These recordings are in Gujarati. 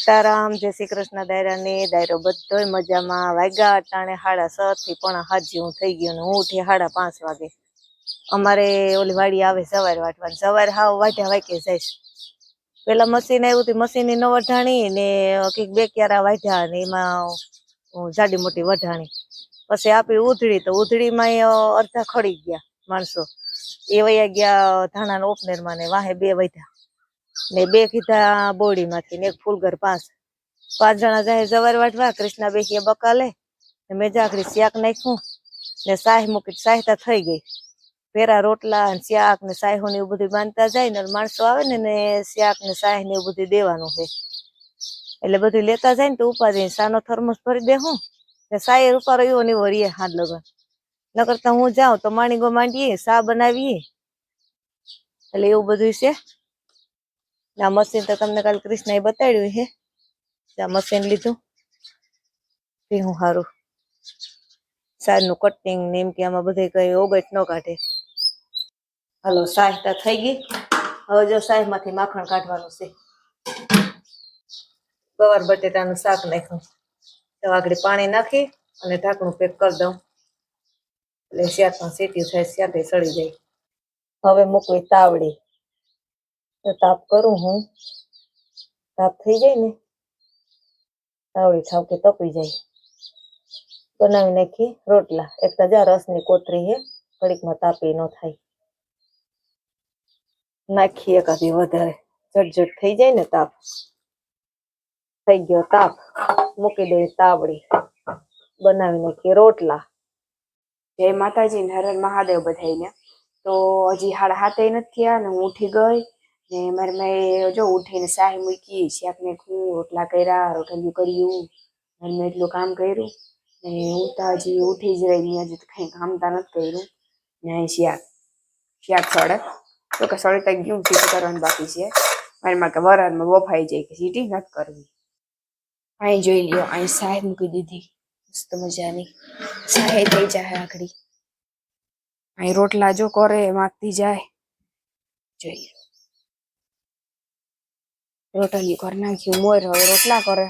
સીતારામ, જય શ્રી કૃષ્ણ દાયરાની દાયરો બધોય મજામાં. વાગ્યા અટાણે સાડા છ થી પણ હાજી જેવું થઈ ગયું ને હું ઉઠી સાડા પાંચ વાગે. અમારે ઓલી વાડી આવે સવારે વાટવાની. સવારે હાવ વાઢ્યા વાગે જાય પેલા મશીન આવ્યું હતું મશીનની ન વઢાણી ને કંઈક બે ક્યારા વાઢ્યા ને એમાં જાડી મોટી વઢાણી. પછી આપી ઉધડી તો ઉધડીમાં અડધા ખડી ગયા માણસો. એ વયા ગયા ધાણાના ઓપનેરમાં ને વાહે બે વધ્યા ને બે કીધા બોડીમાંથી ને એક ફૂલઘર પાંચ પાંચ જણા જાય જવાર વાટવા કૃષ્ણા બેસીએ બકાલે ને મેં જાકરી શાક નાખ્યું ને સાહ મૂકી સાહતા થઈ ગઈ. પેરા રોટલા ને શાક ને સાહો ને એવું બધું બાંધતા જાય ને માણસો આવે ને ને શાક ને સાહ ને એવું બધું દેવાનું છે એટલે બધું લેતા જાય ને તો ઉપા જઈને સાનો થર્મોસ ભરી દેહું ને સાહે રૂપારો એવો ને એવો રીએ હાથ લગન. નકર તો હું જાઉં તો માણીગો માંડીએ સા બનાવીએ. એટલે એવું બધું છે. આ મશીન તો તમને કાલ કૃષ્ણએ બતાડ્યું છે. આ મશીન લીધું. હું સારું સારનું કટિંગ ને એમ કે આમાં બધે કઈ ઓગટ ન કાઢે. હાલો સાહતા થઈ ગઈ. હવે જો સાહેબમાંથી માખણ કાઢવાનું છે. ગવાર બટેટાનું શાક નાખ્યું. તો આગળ પાણી નાખી અને ઢાંકણું પેક કરી દઉં. એટલે શાકમાં સીટી થાય શાકે સડી જાય. હવે મૂકવી તાવડી. તો તાપ કરું હું. તાપ થઈ જાય ને તાવડી ઠાવકે તપી જાય. બનાવી નાખી રોટલા. એક તાજા રસની કોતરી હે, ઘડીકમાં તાપી ન થાય. નાખી એકાદી વધારે. ઝટઝટ થઈ જાય ને તાપ. થઈ ગયો તાપ. મૂકી દે તાવડી. બનાવી નાખી રોટલા. જય માતાજી હરણ હર હર મહાદેવ બધાઈને તો હજી હાડા હાથે નથી થયા ને હું ઉઠી ગઈ. ને મારે મેં જો ઉઠીને શાહી મૂકી શાક ને રોટલા કર્યા રોટલું કર્યું, મારે મેં એટલું કામ કર્યું ને હું તો હજી ઉઠી જ રહી હજી તો કંઈ કામ તા નથી કર્યું. ને અહીં શાક શાક સળે તો કે સળતા ગયું, સીટી કરવાનું બાકી છે. મારે માં કે વરાળમાં બફાઈ જાય કે સીટી નથી કરવી. અહીં જોઈ લ્યો, અહીં શાહી મૂકી દીધી. મસ્ત મજાની. શાહી થઈ જાય આખડી અહીં રોટલા જો કરે માગતી જાય. જોઈ લો. રોટલી ઘર નાખ્યું મોર હવે રોટલા કરે.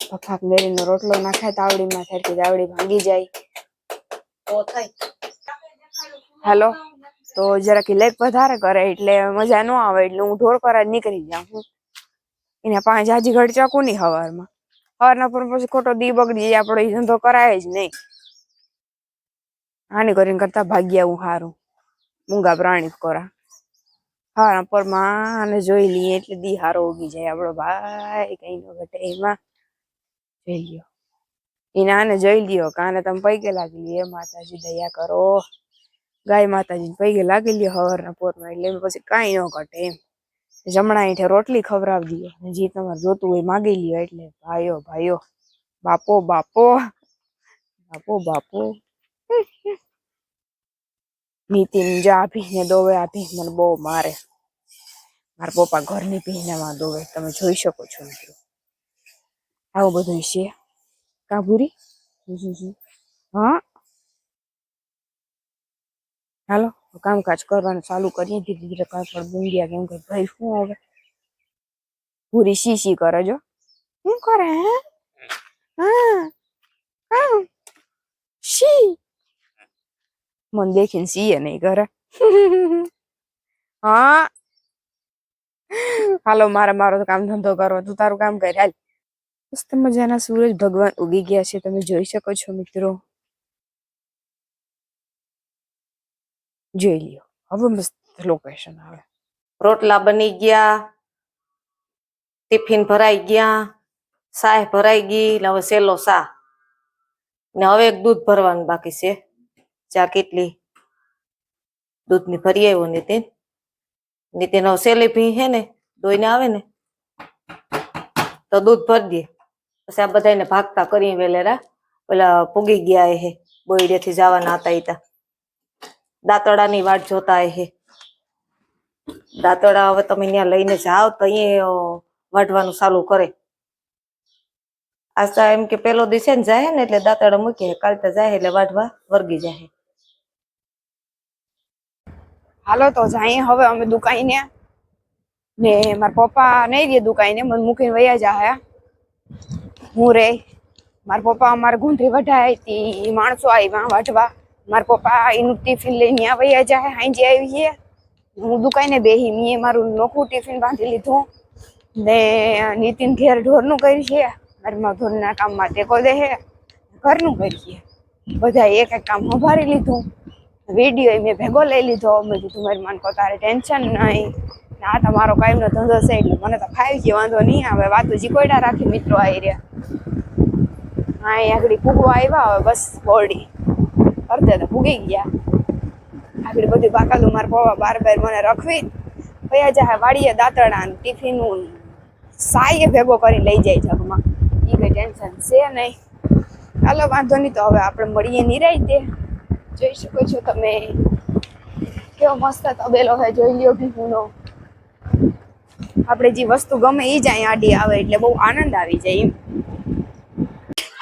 પફાક મેરીનો રોટલો નાખે તાવડીમાં થરકી તાવડી ભાંગી જાય. હેલો? તો જરાક લેક વધારે કરે એટલે મજા ન આવે, એટલે હું ઢોળ કરા નીકળી જાઉં હું એને પાંચ હાજી ઘડ ચાકુ નહીં હવારમાં. હવારના પર પછી ખોટો દી બગડી જાય, આપણો ધંધો કરાય જ નહીં. આની કરીને કરતા ભાગ્યા હું સારું મૂંગા પ્રાણી કોરા. હા પર માને જોઈ લઈએ એટલે દી હારો ઉગી જાય. આપણો ભાઈ કઈ નો ઘટે. એમાં જોઈ લ્યો. એને આને જોઈ લ્યો કાને તમે પૈકે લાગી લ્યો. એ માતાજી દયા કરો. ગાય માતાજી પૈકે લાગી લ્યો હવારના પોરમાં. એટલે પછી કાંઈ ન ઘટે એમ. જમણા હેઠે રોટલી ખવડાવી દો જે તમારે જોતું હોય માગી લ્યો. એટલે ભાઈઓ ભાઈઓ, બાપો બાપો બાપો બાપો. નીતિન જા ભીને દોવે, આ ભીન મને બહુ મારે. મારા પપ્પા ઘરની ભીનામાં દોવે, તમે જોઈ શકો છો મિત્રો. આવું બધું છે. કાબુરી? હા? હાલો કામકાજ કરવાનું ચાલુ કરીએ. ધીરે ધીરે કાંઈ બુંદિયા કેમ કે ભાઈ શું હવે? પૂરી શીશી કરે જો. શું કરે, હા? હા. શી? મને દેખીને સીએ નહીં કરે હા હાલો મારે મારો કામ ધંધો કરો તું તારું કામ કરી હાલ. મસ્ત મજાના સૂરજ ભગવાન ઉગી ગયા છે તમે જોઈ શકો છો મિત્રો. જોઈ લ્યો હવે મસ્ત લોકેશન આવે. રોટલા બની ગયા ટિફિન ભરાઈ ગયા સાહ ભરાઈ ગઈ ને હવે સેલો સા ને હવે એક દૂધ ભરવાનું બાકી છે. ચા કેટલી દૂધની ભરી આવ્યો નીતિન નીતિન સેલી ભી હે ને, દોઈને આવે ને, તો દૂધ ભરી દે. પછી આ બધાને ભાગતા કરી વેલેરા પેલા પૂગી ગયા હે, બોયડેથી જવાના હતા ઈતા દાંતડાની વાટ જોતા હે. દાંતડા હવે તમે ત્યાં લઈને જાઓ તો અહીંયા વાઢવાનું ચાલુ કરે. આશા એમ કે પેલો દિવસે જાય ને એટલે દાંતડા મૂકીએ કાલતા જાય એટલે વાઢવા વર્ગી જાય. હાલો તો જાઈએ હવે અમે દુકાઈને. ને મારા પપ્પા નહીં દે દુકાઈને, મને મૂકીને વયા જાહે હું. રે. મારા પપ્પા અમારે ગુંધરી વઢાય તી માણસો આવ્યા વાઢવા. મારા પપ્પા એનું ટિફિન લઈને ત્યાં વયા જાય આવી છે હું દુકાઈને બેહી મેં મારું નોખું ટિફિન બાંધી લીધું. ને નીતિન ઘેર ઢોરનું કર્યું છે. ઘરમાં ઢોરના કામમાં ટેકો દે ઘરનું કરીએ બધા એક એક કામ સંભાળી લીધું. વીડિયો મેં ભેગો લઈ લીધો. મેં કીધું, મારી માન કો તારે ટેન્શન નહીં આ તમારો કાયમનો ધંધો છે, એટલે મને તો ખાઈ ગયો વાંધો નહીં આવે. વાતો જીકોયડા રાખી મિત્રો આવી રહ્યા. હા અહીં આગળ ફૂગવા આવ્યા હવે બસ બોરડી અર્ધે તો ફૂગી ગયા. આગળ બધી બાકાલું, મારા પપ્પા બાર બાર મને રખવી. ભયા જાય વાડીએ દાંતડા ટિફિનનું સાઈએ ભેગો કરી લઈ જાય જગમાં. એ કંઈ ટેન્શન છે નહીં ચાલો વાંધો નહીં તો હવે આપણે મળીએ નિરાય દે જોઈ શકો છો તમે. કેવો મસ્ત તબેલો છે, જોઈ લ્યો ભીહુનો આપણે જે વસ્તુ ગમે એ જ અહીં આડી આવે, એટલે બહુ આનંદ આવી જાય એમ.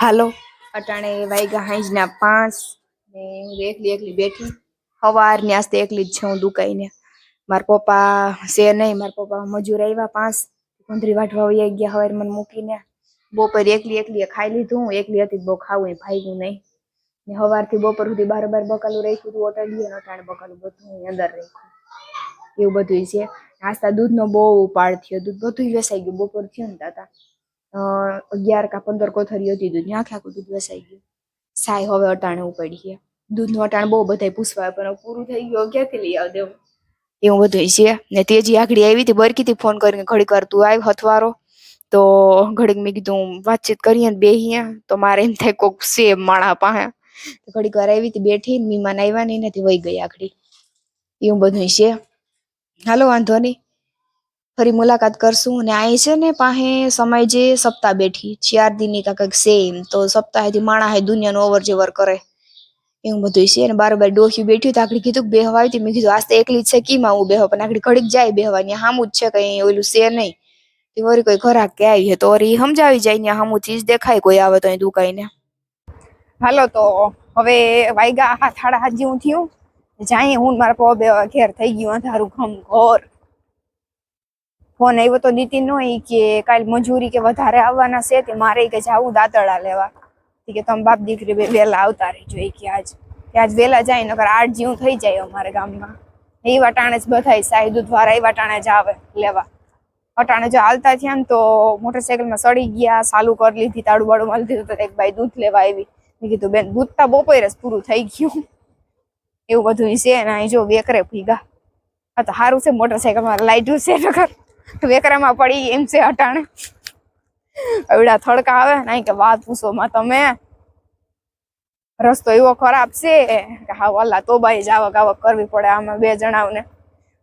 હાલો, અટાણે વાઈગા હાંજના પાંચ ને હું એકલી એકલી બેઠી. સવારની આસ્તે એકલી જ છે હું દુકાઈને. મારા પપ્પા છે નહીં, મારા પપ્પા મજૂર આવ્યા પાંચ. કુંદરી વાટવા વહી ગયા હવે મને મૂકીને. બપોર એકલી એકલી ખાઈ લીધું, હું એકલી હતી બહુ ખાવું ભાગ્યું નહીં. ને સવારથી બપોર સુધી બાર બાર બકાલું રાખ્યું હતું ઓટલીએ અટાણે બકાલું બધું અંદર રાખ્યું. એવું બધું છે. નાસ્તા દૂધનો બહુ ઉપાડ થયો. દૂધ બધું વેસાઈ ગયું. બપોર થયો ને તાતા. અગિયાર કા પંદર કોથરી હતી દૂધ આખે આખું દૂધ વેસાઈ ગયું. સાય હવે અટાણે ઉપડી છે. દૂધનું અટાણ બહુ બધાય પૂછવા પણ પૂરું થઈ ગયું. ક્યાંથી લઈ આવ દેવું? એવું બધું છે. ને તેજી આગળ આવી હતી, બરકીથી ફોન કરીને ઘડીક વાર તું આવ હથવારો. તો ઘડીક મેં કીધું વાતચીત કરીએ ને બેહીએ. તો મારે એમ થાય કોક સેમ માણા પાસે. તો ઘડીક વાર આવી હતી બેઠી ને મહેમાન આવ્યા નહીં વહી ગઈ આખડી. એવું બધું છે. હાલો, વાંધો નહીં. ફરી મુલાકાત કરશું અને અહીં છે ને પાસે સમય જે સપ્તાહ બેઠી. ચાર દિનની કાંઈક સેમ તો સપ્તાહેથી માણા હે દુનિયાનું ઓવર જેવર કરે. એવું બધું છે. અને બાર બાર ડોહ્યું બેઠ્યું તો આકડી કીધું બે બેહવા આવી મેં કીધું, આજ તો એકલી જ છે. કીમાં હું બેહો? પણ આકડી ઘડીક જાય બેહવા ત્યાં હામું જ છે કઈ ઓલું છે નહીં. તે વળી કોઈ ઘરાક કે આવી તો વળી સમજાવી જાય ને હામુંથી જ દેખાય કોઈ આવે તો અહીં દુકાઈને. હાલો તો હવે વાયગા હાથ થાળા હાથ જેવું થયું. જાય હું મારા બે ઘેર થઈ ગયું અંધારું ખમ ઘોર ફોન આવ્યો તો નીતિન નો કે કાલ મજૂરી કે વધારે આવવાના છે તે મારે કે જાવું દાંતડા લેવા. કે તમે બાપ દીકરી બે વહેલા આવતા રહેજો એ કે આજ. કે આજ વહેલા જાય નકર આઠ જેવું થઈ જાય અમારે ગામમાં. એ વાટાણે જ બધાય સાહી દૂધ વાળા એ વાટાણે જ આવે લેવા. અટાણે જો હાલતા થયા ને તો મોટરસાયકલમાં સડી ગયા ચાલુ કરી લીધી, તાળું બાળું મળી દીધું તો એક ભાઈ દૂધ લેવા આવી. મેં કીધું, બેન દૂધ તો બપોરે પૂરું થઈ ગયું. એવું બધું છે ને, અહીં જો વેકરે ભીગા. આ તો સારું છે, મોટરસાયકલમાં લાઈટું છે નગર વેકરામાં પડી એમ છે અટાણે. એવડા થડકા આવે ને કે વાત પૂછો માં તમે. રસ્તો એવો ખરાબ છે કે હા, વલ્લા, તો બાઈ જાવક આવક કરવી પડે આમાં બે જણાવને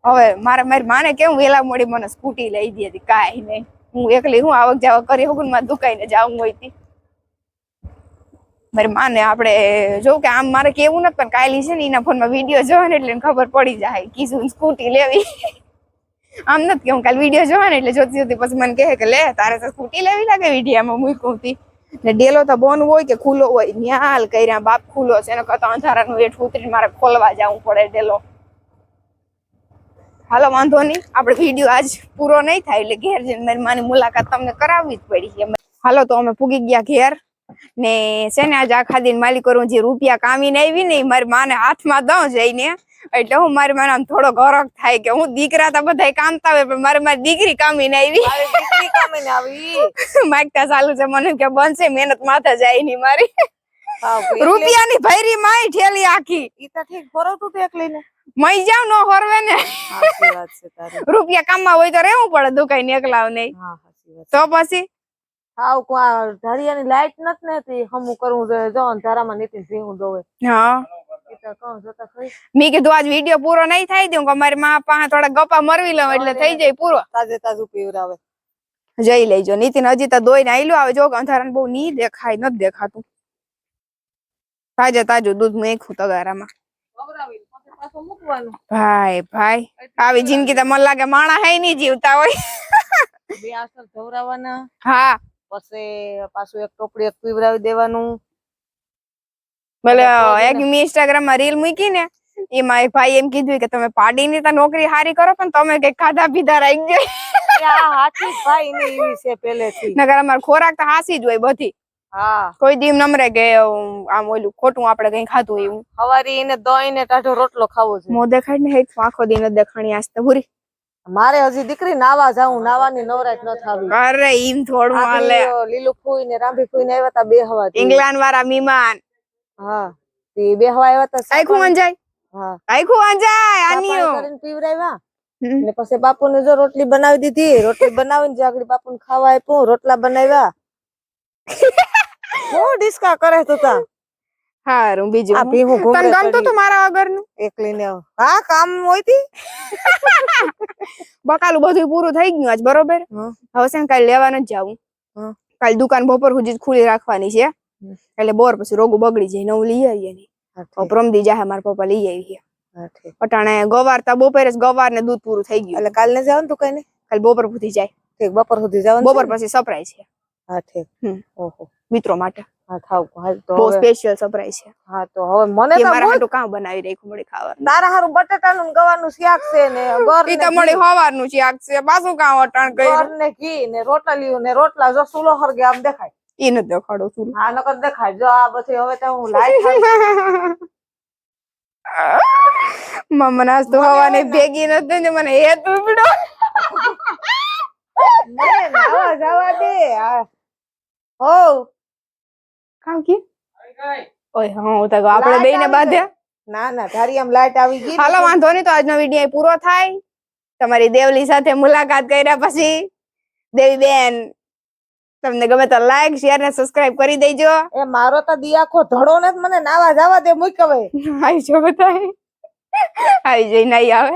હવે મારે, મારી માને કેવું વેલા મોડી મને સ્કૂટી લઈ દીધી, કાંઈ નહીં. હું એકલી હું આવક જાવક કરી શકું માં દુકાઈને જાવું હોય તી. મારી માને આપણે જો કે આમ મારે કેવું નથી, પણ કાયલી છે ને એના ફોનમાં વીડિયો જોવે એટલે ખબર પડી જાય કીધું સ્કૂટી લેવી. આમ નથી કેવું કાલે વીડિયો જોવા ને એટલે જોતી જોતી પછી મને કહે કે લે, તારે તો સ્કૂટી લેવી લાગે વિડીયામાં મૂકું હતી એટલે ડેલો તો બોન હોય કે ખુલ્લો હોય, ન્યાલ કર્યા, બાપ ખુલ્લો છે, એને કરતા અંધારાનું વેઠ ઉતરીને મારે ખોલવા જવું પડે ડેલો. હાલો, વાંધો નહીં, આપણે વીડિયો આજ પૂરો નહીં થાય એટલે ઘેર જઈને મારી માની મુલાકાત તમને કરાવવી જ પડી છે. હાલો, તો અમે પૂગી ગયા ઘેર. ને છે ને આજે આખા દિન માલિક જે રૂપિયા કામીને આવી ને મારી માને હાથમાં દઉં જઈને એટલે હું મારી માને આમ થોડો ગૌરવ થાય કે હું દીકરા તો બધા કામતા હોય પણ મારી મારી દીકરી કામીને આવી મારી ને આવી? માગતા ચાલુ છે મને કે બનશે મહેનત માથે જાય ની મારી. રૂપિયાની ભૈરી માય ઠેલી આખી. ઈ તો ઠીક ભરો તું તો એકલી ને જાવ નો હોરવે ને. રૂપિયા કામમાં હોય તો રહેવું પડે દુકાન એકલાવ નહીં. તો પછી? હાવ કો આ ઢાળિયાની લાઈટ નથી ને તે હમું કરવું જોઈએ. જો અંધારામાં નીતિન ભીહું દોવે હા. મેં કીધું આજ વીડિયો પૂરો નહીં થાય દઉં કે અમારી માં પાસે થોડા ગપ્પા મરવી લઉં એટલે થઈ જાય પૂરો. તાજે તાજું પીવરાવે. જઈ લેજો. નીતિન હજી તો દોઈ ને આયલું આવે. જો અંધારાને બહુ નહીં દેખાય નથી દેખાતું. તાજે તાજું દૂધ મેખું તગારામાં. ભાઈ ભાઈ આવી જિંદગી તો મને લાગે માણા હે નહીં જીવતા હોય. બે આસર ધવરાવાના. હા. પછી પાછું એક ટોપડી એક પીવરાવી દેવાનું. ભલે એક મી ઇન્સ્ટાગ્રામમાં રીલ મૂકી ને એમાં એક ભાઈ એમ કીધું કે તમે પાડીની તો નોકરી હારી કરો પણ તમે કઈ ખાધા પીધા રાખી જાય હાથી ભાઈ ની એવી છે પેલેથી. નગર અમાર ખોરાક તો હાસી જ હોય બધી. હા. કોઈ દી નમરે કે આમ ઓલું ખોટું આપણે કઈ ખાધું હોય એવું. હવારી એને દહીં ને ટાઢો રોટલો ખાવો છે. મો દેખાડ ને હેક આખો દિન દેખાણી આસ્તે પૂરી મારે હજી દીકરી નાવા જાઉં નાવાની નવરાત ન થાવી. અરે ઈમ થોડું હાલે. લીલું ફૂઈ ને રાંભી ખુઈ ને આવ્યા તા બે હવા ઇંગ્લેન્ડ વાળા મીમાન હા તે બે હવા આવ્યા તા આખું અંજાય હા. આખું અંજાય પાણી કરીને પીવરાવ્યા ને પછી બાપુને જો રોટલી બનાવી દીધી રોટલી બનાવીને જાગડી બાપુને ખાવા આપ્યું રોટલા બનાવ્યા. હું ડિસ્કા કરે તો તા. હારું બીજું આપી હું. તને ગમતું તું મારા વગરનું. એકલી ને હા કામ હોય તી. બકાલું બધું પૂરું થઈ ગયું આજ બરોબર? હવે છે કાલે લેવા નથી જાવું. હમ. કાલે દુકાન બપોર સુધી ખુલી રાખવાની છે. એટલે બોર પછી રોગું બગડી જાય નવું લઈ આવીએ ને પ્રમદી જાહે મારા પપ્પા લઈ આવી. અટાણે ગવાર તા બપોરે જ ગવાર ને દૂધ પૂરું થઈ ગયું. એટલે કાલ ને જવાનું તું કઈ કાલે બપોર સુધી જાય. બપોર સુધી જવાનું બપોર પછી સપરાય છે. હા ઠીક. ઓહો. મિત્રો માટે. હાલ તો બહુ સ્પેશિયલ સરપ્રાઈઝ છે. હા તો હવે મને તો મારા હાટુ કામ બનાવી રાખ્યું મળી ખાવાનું. તારા હારું બટાટાનું ને ગવાનું શાક છે ને ગોર ને મળી હવારનું છે છે. પાછું કામ અટાણ ગોર ને ઘી ને ને રોટલા જો સુલો હરગે આમ દેખાય. એ નથી દેખાડો છું હા નકર દેખાય. જો આ બધી હવે તો હું લાઈટ મમ્મા નાસ્તો મને હવાની ભેગી નથી ને મને એ તુબડો મને નાવા જવા દે. હો કામ કે? ઓય હા હું તો આપણે લાઈટ બેયને બાંધ્યા. ના ના તારી આમ લાઈટ આવી ગઈ હાલો વાંધો નહીં તો આજનો વીડિયો પૂરો થાય. તમારી દેવલી સાથે મુલાકાત કર્યા પછી દેવી બેન તમને ગમે તો લાઈક શેર ને સબસ્ક્રાઇબ કરી દેજો. એ મારો તો દી આખો ધડો ને મને નાવા જવા દે મૂક હવે. આવી જો બતાય આવી જઈ નહીં આવે.